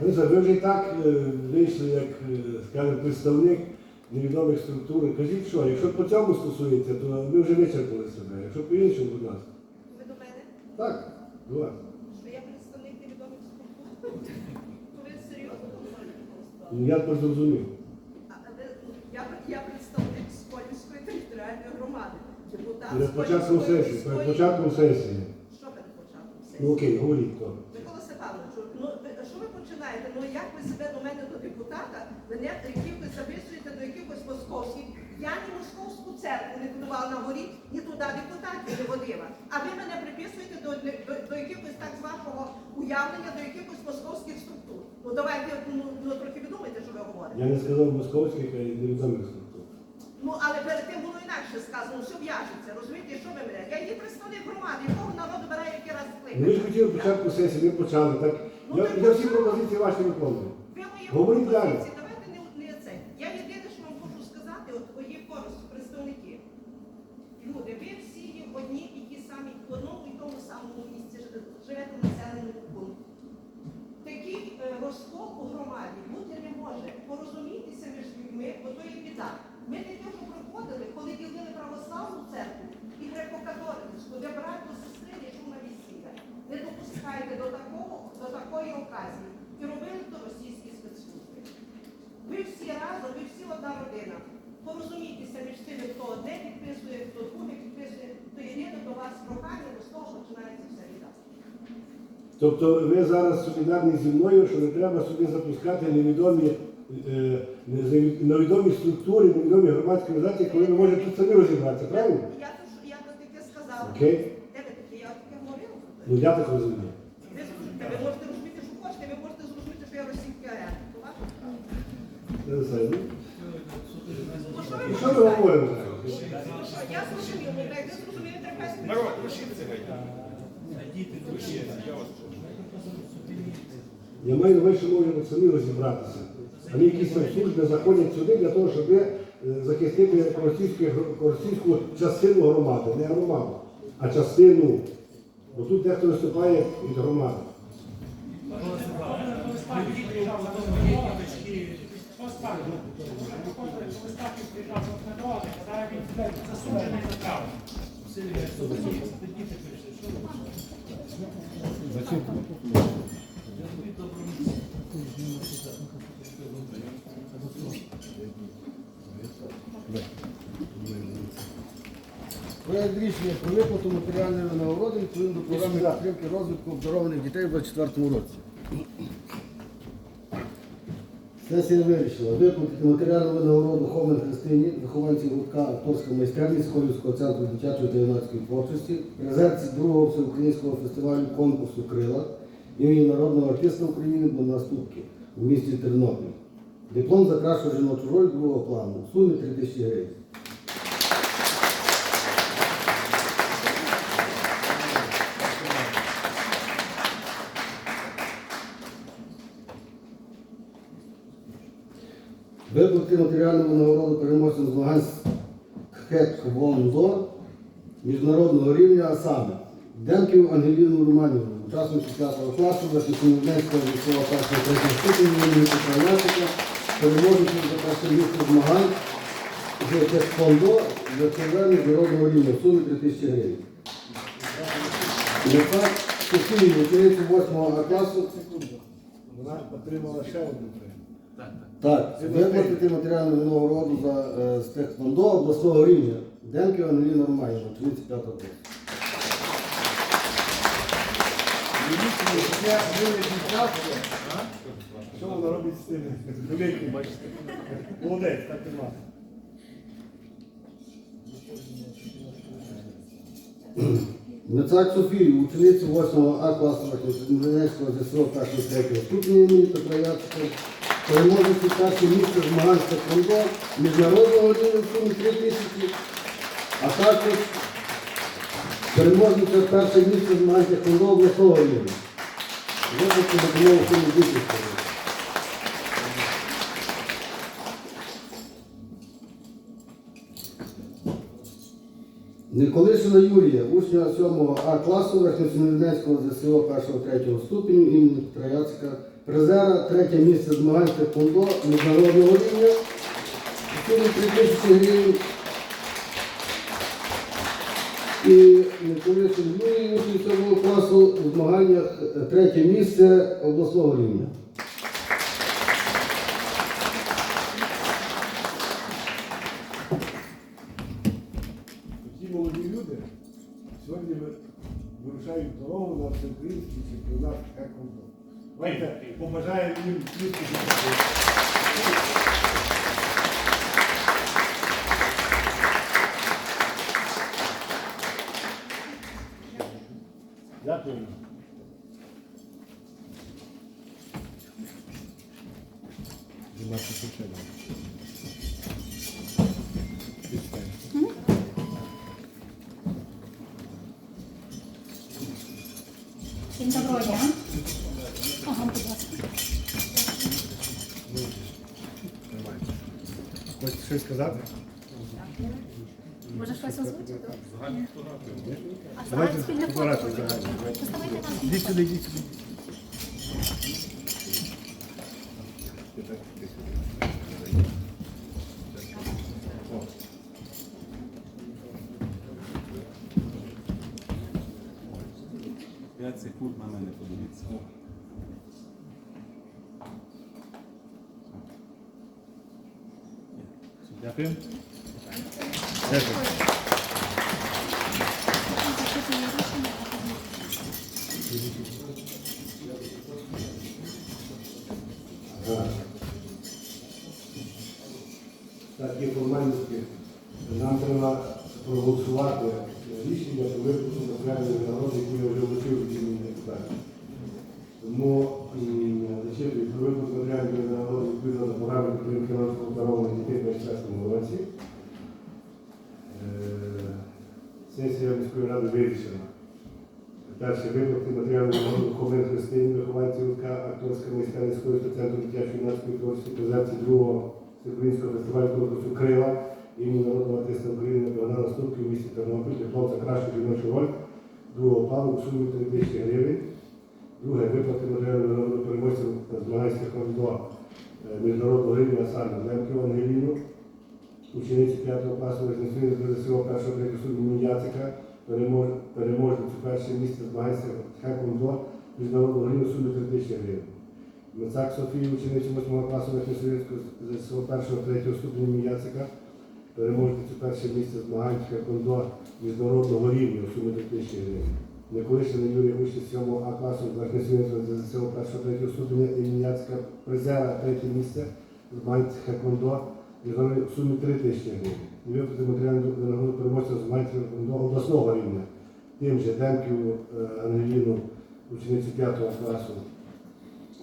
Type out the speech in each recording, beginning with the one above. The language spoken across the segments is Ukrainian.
Ви вже і так е, вийшли як, е, скажімо, представник невідомих структур. Кажіть, що, якщо по цьому стосується, то ми вже вичерпали себе. Якщо по іншому, будь ласка. Ви до мене, Так, до вас. що я представник невідомих структур? Ви серйозно говорите просто? Ну, Я зрозумів. Ви- я, представник Сколівської територіальної громади. Депутат Перед початком сесії, перед початком сесії. Що перед початком Ну сесії? окей, говоріть то. Микола Степанович, ну ви- що ви починаєте? Ну як ви себе до мене до депутата, мене якихось записуєте до якихось московських. Я ні московську церкву не будувала на горі, ні туди депутатів не водила. А ви мене приписуєте до, до, до якихось так з вашого уявлення, до якихось московських структур. Ну давайте ну, ну, трохи ви що ви говорите. Я не сказав московських, а й невідомих структур. Ну але перед тим було інакше сказано, все в'яжеться. Розумієте, що ви мене? Я є представник громади, якого народ бере який раз Ну, ви ж хотіли початку сесії, ми почали. Так Ну, я, я всі пропозиції ваші виконую. Ви мої Говоріть далі. пропозиції, давайте не, не це. Я єдине, що вам можу сказати, от є користь представники. Люди, ви всі є одні і ті самі, в одному і тому самому місці живете в населеному пункті. Такий е, розкол у громаді бути не може. Порозумітися між людьми, бо то є біда. Ми не що проходили, коли ділили православну церкву і греко-католицьку, де брат до сестри йшов на весілля. Не допускайте до такого, до такої оказії. І робили то російські спецслужби. Ви всі разом, ви всі одна родина. Порозумійтеся між тими, хто одне підписує, хто друге підписує, то з того починається вся. Тобто ви зараз солідарні зі мною, що не треба сюди запускати невідомі, е, невідомі структури, невідомі громадські організації, коли ви можете тут самі розібратися, правильно? Я, то, я то таке сказала. Окей. Де ви таке? Я таке говорила? Ну я так розумію. Ви ви можете розуміти, що хочете, ви можете зрозуміти, що я. Це все. Ну, Ну, що ви І що ми говоримо зараз? Ну, що, Я Народ, лишіться геть. Лишіться, я вас прошу. Я маю на увазі, можемо самі розібратися. А не якісь там служби заходять сюди для того, щоб е, захистити російську, російську частину громади. Не громаду, а частину. Бо тут дехто виступає від громади. Проект рішення про виплату матеріальної винагороди відповідно до програми підтримки розвитку обдарованих дітей у 2024 році. Сесія вирішила виплатити матеріальну винагороду Хомен Христині, вихованці гуртка акторська майстерність Колівського центру дитячої та юнацької творчості, резервці другого всеукраїнського фестивалю конкурсу Крила імені народного артиста України Бонаступки у місті Тернопіль. Диплом за кращу жіночу роль другого плану в сумі 3 тисячі гривень. Виплати матеріальну винагороду переможцям змагань з Хеквондо міжнародного рівня, а саме Демків Ангеліну Романівну, учасницю 5 класу, військового першого третього ступеня імені Петра Ясика, за перше місце змагань з Хеквондо верховного міжнародного рівня в сумі 3 тисячі гривень. Яка Софії, ученицю 8 А класу, Вона отримала ще одну премію. Так, виплатити матеріальну винагороду за е, з Техфондо обласного рівня. Денки Ангеліна Романівна, 35 року. Що вона робить з тими? Великим. Молодець, так і мати. Мецак Софію, ученицю 8 А класу Верховного ЗСО 1-3 ступеня імені Петра Яцика, переможець перше місце змагань з міжнародного рівня в сумі 3 тисячі, а також переможниця перше місце змагань Техфондо обласного рівня. Виплати допомогу сумі 2 тисячі. гривень. Николишина Юрія, учня 7 А класу Верхньосемінецького ЗСО 1-3 ступеню імені Петра Призера третє місце змагань Тхеквондо міжнародного рівня. Сумі 3 тисячі гривень. І Миколаївський Юрій сьомого класу у змаганнях е, третє місце обласного рівня. Ті молоді люди сьогодні ви- вирушають дорогу на всеукраїнський чемпіонат Хеквондо. Давайте побажаємо їм успіхів. Дякую. Всім доброго дня. Ага, будь ласка. Хочете щось сказати? Може щось озвучити? Давайте фотографію загальну. Нас. Сюди, ідіть сюди. 5 секунд на мене подивіться. Дякую. Дякую. Юнацької творчості презентації другого всеукраїнського фестивалю конкурсу Крила імені народного артиста України Богдана Ступки у місті Тернопіль для хлопця кращу жіночу роль другого плану у сумі 3 тисячі гривень. Друге виплати матеріальної нагороди переможців змаганських до е, міжнародного рівня, саме Лемків Ангеліну, учениці 5 класу Вознесення з ЗСО першого третього ступеня Яцика, переможницю перше місце змаганська Хекондо міжнародного рівня сумі 3 тисячі гривень. Мицак Софії, ученицю 8 класу Вознесенського ЗСО першого третього ступеня Яцика, переможницю перше місце змагань Хекондо міжнародного рівня у сумі 3 тисячі гривень. Миколишина Юрія участь 7 А класу Вознесенського ЗСО першого третього ступеня імені Яцика, призера третє місце змагань Міжнародний в сумі 3 тисячі гривень. Виплати матеріальну нагороду переможця з матір обласного рівня. Тим же Демківу е, Ангеліну, ученицю 5 класу,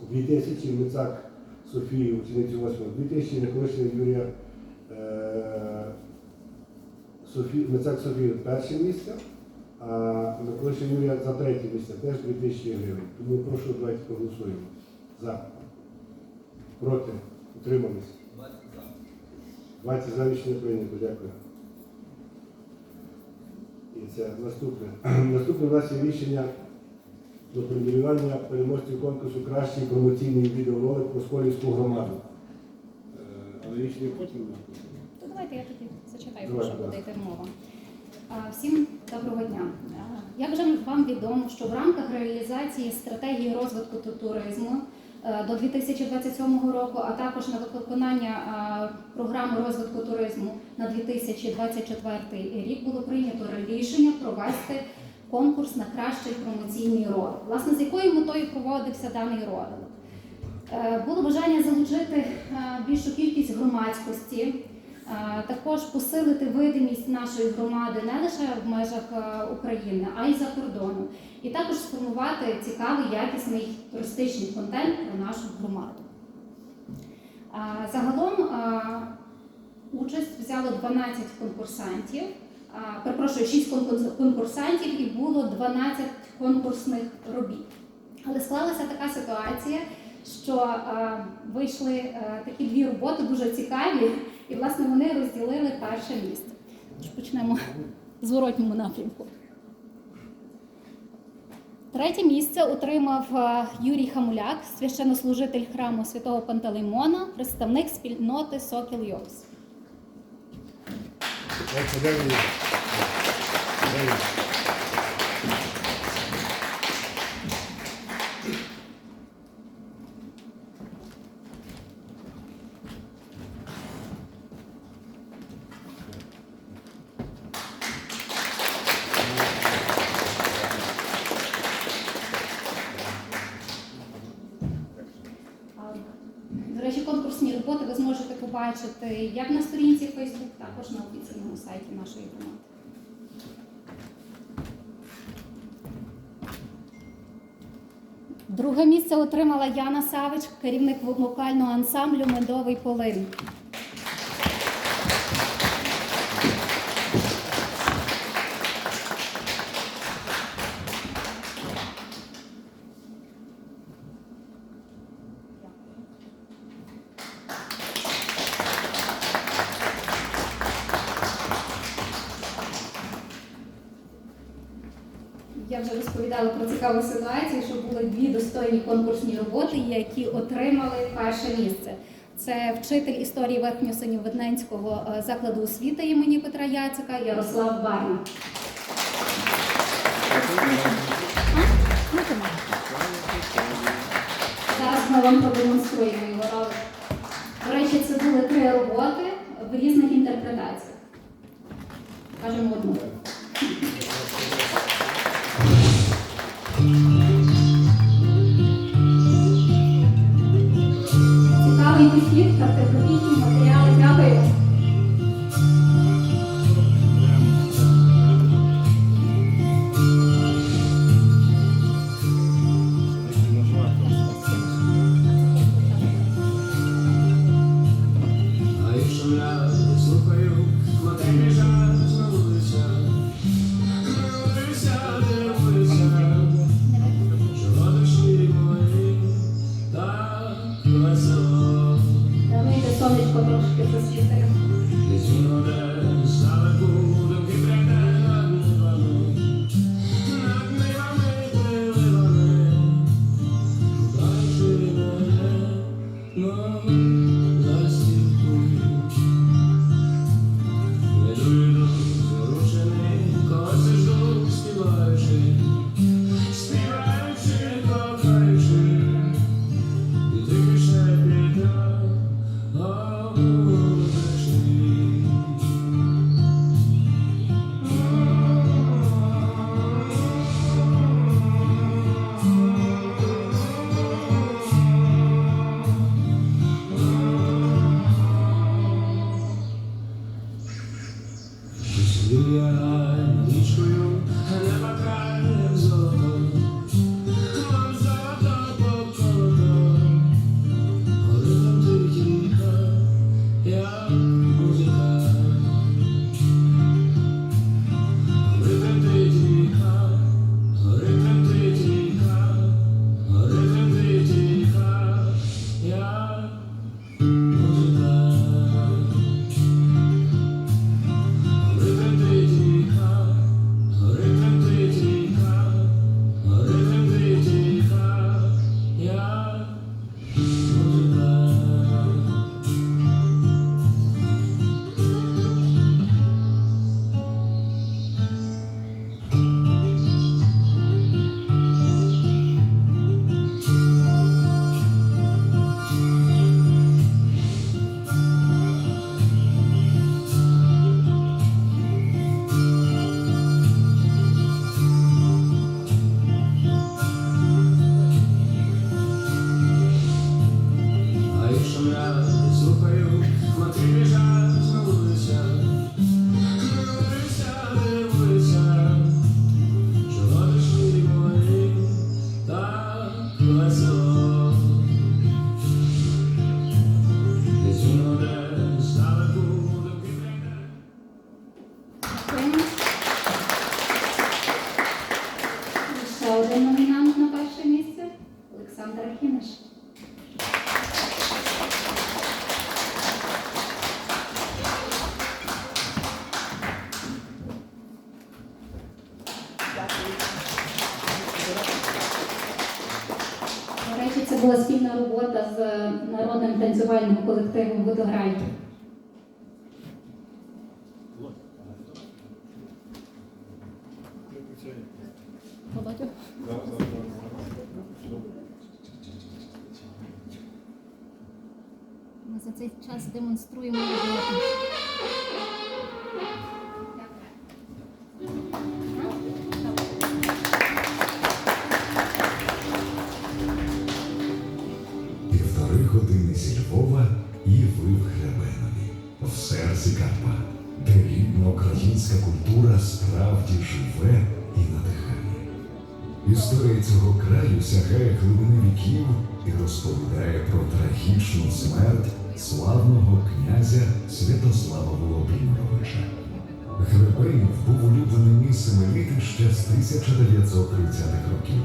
2 тисячі, Мицак Софію, ученицю 8 2 тисячі, Николишина Юрія е, Софі, Мицак Софію перше місце, а Николишина Юрія за третє місце теж 2 тисячі гривень. Тому прошу, давайте проголосуємо. За. Проти. Утримались. 20 за рішення прийнято, дякую. І це наступне. Наступне у нас є рішення до преміювання переможців конкурсу кращий промоційний відеоролик про Сколівську громаду. Е, Але рішення потім. То давайте я тоді зачитаю, Давай, про що буде йти мова. Всім доброго дня. Як вже вам відомо, що в рамках реалізації стратегії розвитку туризму е, до 2027 року, а також на виконання програми розвитку туризму на 2024 рік було прийнято рішення провести конкурс на кращий промоційний ролик. Власне, з якою метою проводився даний ролик? Е, Було бажання залучити е, більшу кількість громадськості, е, також посилити видимість нашої громади не лише в межах України, а й за кордоном. І також сформувати цікавий, якісний туристичний контент про нашу громаду. Загалом участь взяло 12 конкурсантів перепрошую, 6 конкурсантів і було 12 конкурсних робіт. Але склалася така ситуація, що вийшли такі дві роботи, дуже цікаві, і власне вони розділили перше місце. Тож почнемо з воротньому напрямку. Третє місце отримав Юрій Хамуляк, священнослужитель храму святого Пантелеймона, представник спільноти Сокіл Йокс. Thank you very much. Very much. сторінці Facebook, також на офіційному сайті нашої громади. Друге місце отримала Яна Савич, керівник вокального ансамблю Медовий Полин. Це вчитель історії верхньосиньовидненського е, закладу освіти імені Петра Яцика Ярослав Барна. Зараз ми вам продемонструємо його ролик. До речі, це були три роботи в різних інтерпретаціях. Кажемо одну. Народним танцювальним колективом серці де рідна українська культура справді живе і надихає. Історія цього краю сягає глибини віків і розповідає про трагічну смерть славного князя Святослава Володимировича. Гребенів був улюбленим місцем еліти ще з 1930-х років.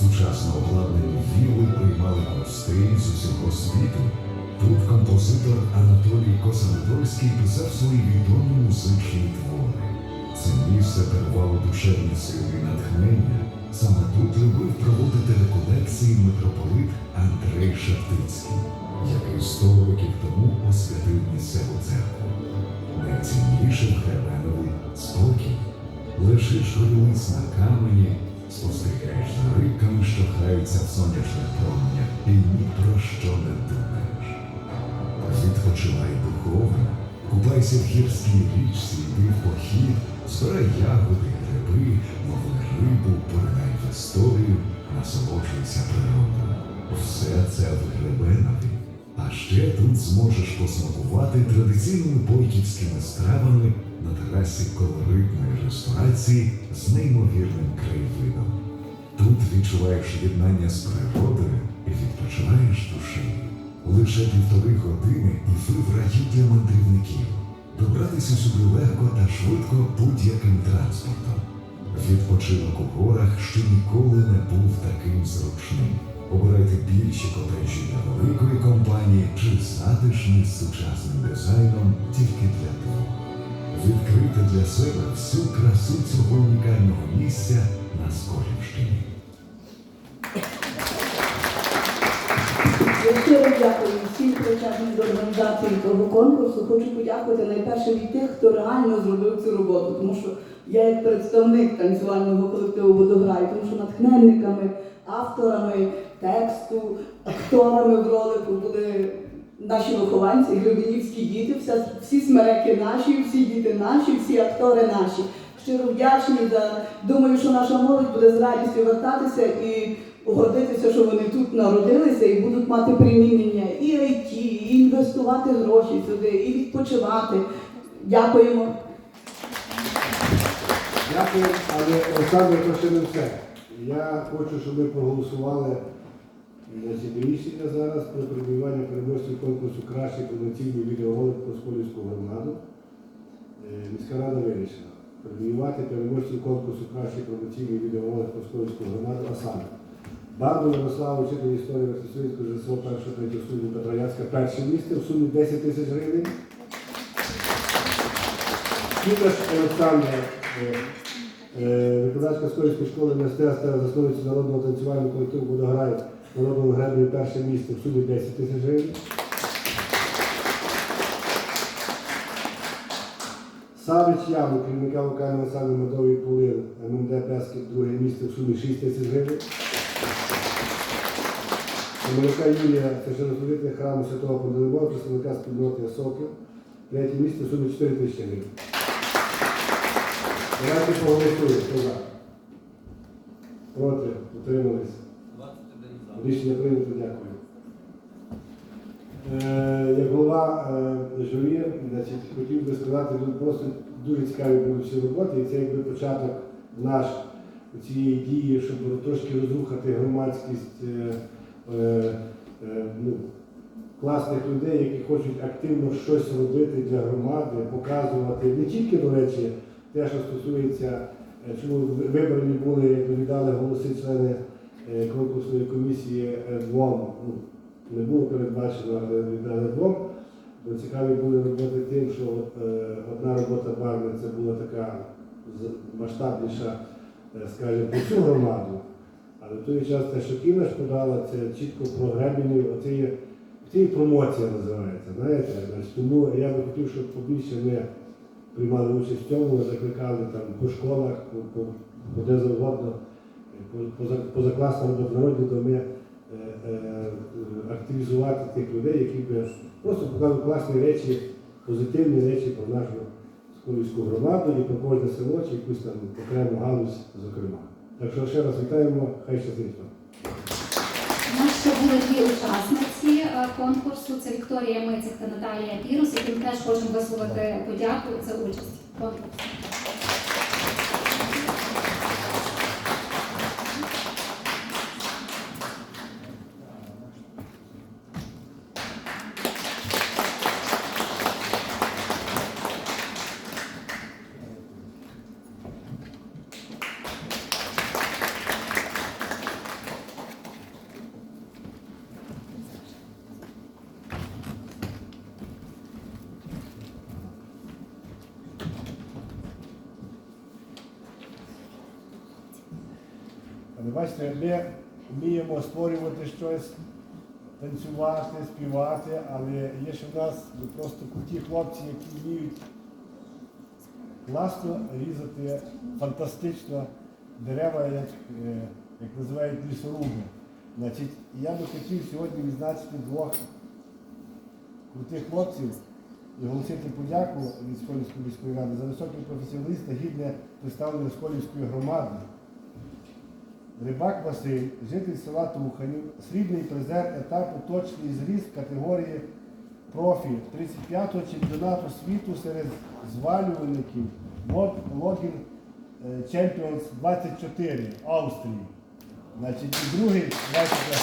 Сучасно обладнані вілли приймали гостей з усього світу. Тут композитор Анатолій Косанатольський писав свої відомі музичні твори. Це місце дарувало душевні сили натхнення. Саме тут любив проводити реколекції митрополит Андрей Шептицький, який 100 років тому освятив місцеву церкву. Найцінніше в спокій. Лежиш горілиць на камені, спостерігаєш за рибками, що граються в сонячних променях, і ні про що не думаєш. Відпочивай духовно, купайся в гірській річці, йди в похід, збирай ягоди, гриби, лови рибу, поринай в історію, насолоджуйся природою. Все це в Гребенові. А ще тут зможеш посмакувати традиційними бойківськими стравами на терасі колоритної ресторації з неймовірним краєвидом. Тут відчуваєш єднання з природою і відпочиваєш душею. Лише півтори години і ви в раї для мандрівників. Добратися сюди легко та швидко будь-яким транспортом. Відпочинок у горах ще ніколи не був таким зручним. Обирайте більші котежі для великої компанії чи затишний з сучасним дизайном тільки для двох. Відкрити для себе всю красу цього унікального місця на Сколівщині. Дякую всім причетним до організації того конкурсу. Хочу подякувати найперше від тих, хто реально зробив цю роботу, тому що я як представник танцювального колективу Водограй, тому що натхненниками, авторами тексту, акторами в ролику були наші вихованці, гребенівські діти, вся, всі смереки наші, всі діти наші, всі актори наші. Щиро вдячні думаю, що наша молодь буде з радістю вертатися і гордитися, що вони тут народилися і будуть мати і інвестувати гроші сюди, і відпочивати. Дякуємо. Дякую, але Олександр, це ще не все. Я хочу, щоб ми проголосували на ці рішення зараз про преміювання переможців конкурсу Кращий повноцінний відеоролик про Сколівську громаду. Е, Міська рада вирішила преміювати переможців конкурсу Кращий повноцінний відеоролик про Сколівську громаду, а саме Барду Ярославу, вчитель історії Вертосвітського ЖСО першого третього студії Петра Яцька, перше місце в сумі 10 тисяч гривень. Кіташ Олександра, е, е, викладачка Скорівської школи мистецтва, засновниця народного танцювального колективу Водограй, народного гребню перше місце в сумі 10 тисяч гривень. Савич Яму, керівника вокального саду Медовий Полин, МНД Бескет, друге місце в сумі 6 тисяч гривень. Семенюка Юлія, священнослужитель храму Святого Пантелеймона, представника спільноти Сокіл, третє місце в сумі 4 тисячі гривень. Давайте поголосуємо. Хто за? Проти? Утримались? Рішення прийнято, дякую. Е, як голова е, журі, значить, хотів би сказати, тут просто дуже цікаві були всі роботи, і це якби початок наш цієї дії, щоб трошки розрухати громадськість е, ну, класних людей, які хочуть активно щось робити для громади, показувати не тільки, до речі, те, що стосується, е, чому вибрані були, як ви віддали голоси члени е, конкурсної комісії е, двом. Ну, не було передбачено, але віддали двом. Бо цікаві були роботи тим, що е, одна робота барни це була така масштабніша, е, скажімо, по всю громаду, Але в той час те, що Кіна подала, це чітко про гребенів, оце є, це є промоція називається. Знаєте? Тому я би хотів, щоб побільше ми приймали участь в цьому, закликали там по школах, по, по, по де завгодно, по, поза, народі, то ми е, е, активізувати тих людей, які би просто показали класні речі, позитивні речі про нашу Сколівську громаду і про кожне село чи якусь там окрему галузь, зокрема. Так що ще раз вітаємо, хай щастить вам. У були дві учасниці е, конкурсу. Це Вікторія Мицик та Наталія Пірус, яким теж хочемо висловити подяку за участь в конкурсі. Але ми вміємо створювати щось, танцювати, співати, але є ще в нас просто круті хлопці, які вміють класно різати фантастично дерева, як, е, як називають лісоруби. Значить, я би хотів сьогодні відзначити двох крутих хлопців і оголосити подяку від Сколівської міської ради за високий професіоналізм та гідне представлення Сколівської громади. Рибак Василь, житель села Туханів, срібний призер етапу точний зріст категорії профі 35-го чемпіонату світу серед звалювальників Login е, Champions 24 Австрії. Значить, і другий, бачите,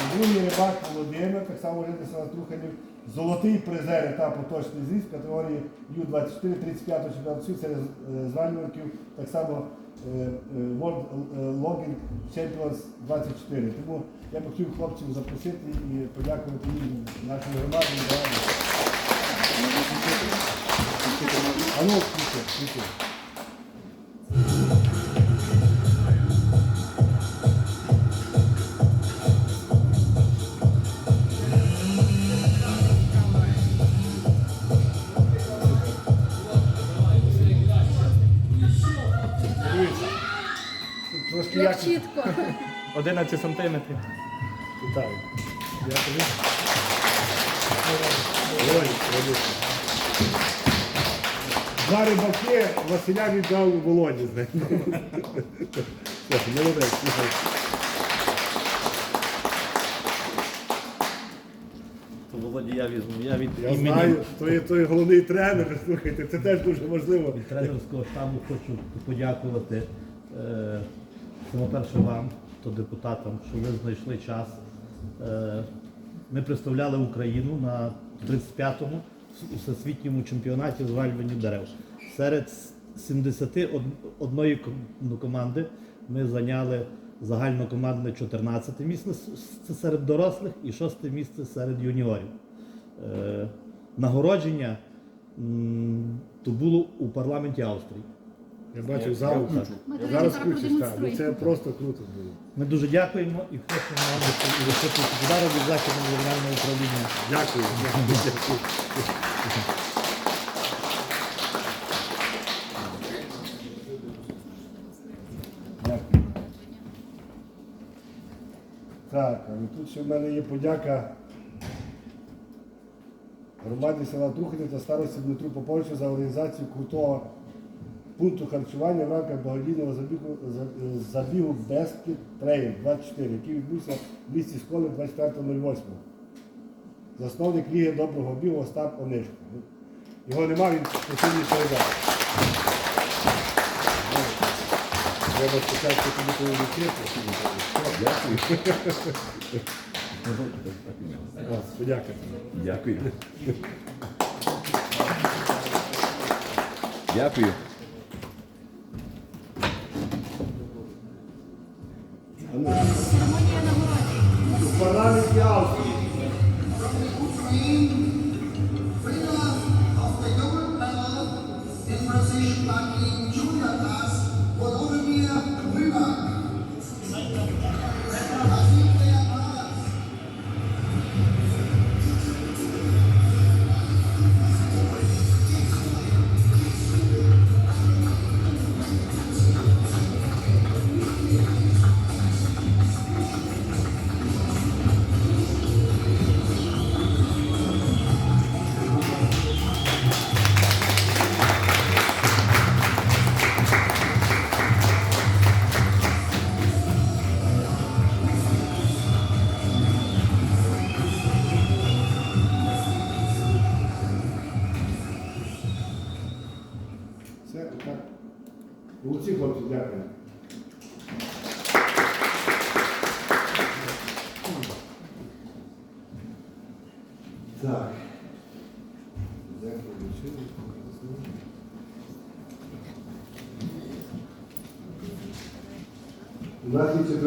і другий рибак Володимир, так само житель села Труханів, золотий призер етапу точний зріст в категорії Ю-24 35 чемпіонату світу серед звалювальників, так само е, е, World е, Login Champions 24. Тому я б хотів хлопців запросити і подякувати їм нашій громаді. А ну, включи, включи. 11 сантиметрів. Вітаю. Я тобі. Ой. Два рибаки Василя віддав Володі, знаєте. Все, Молодець, слухай. То Володі я візьму. Я від Я імені знаю, то є той головний тренер, слухайте, це теж дуже важливо. від тренерського штабу хочу подякувати е, тому перше вам, то депутатам, що ви знайшли час. Е, ми представляли Україну на 35-му всесвітньому чемпіонаті звалювання дерев. Серед 71 ну, команди ми зайняли загальнокомандне 14 місце це серед дорослих і 6 місце серед юніорів. Е, нагородження то було у парламенті Австрії. Я бачив залу. Ми тоді Зараз зараз так. Ну, продемонструємо. Це просто круто було. Ми дуже дякуємо і хочемо вам високий подарок від Західного регіонального управління. Дякую. Дякую. дякую. Дякую. Так, але тут ще в мене є подяка громаді села Трухини та старості Дмитру Поповичу за організацію крутого пункту харчування в рамках благодійного забігу, забігу Бескіт Трейл 24, який відбувся в місті Сколи 24.08. Засновник Ліги доброго бігу Остап Онишко. Його нема, він постійно відповідає. Треба спочатку тобі комунікувати. Дякую. Подякую. Дякую. Дякую.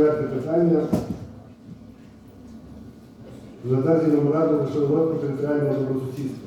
Четверте питання. Задачі меморандуму щодо розвитку територіального добросусідства.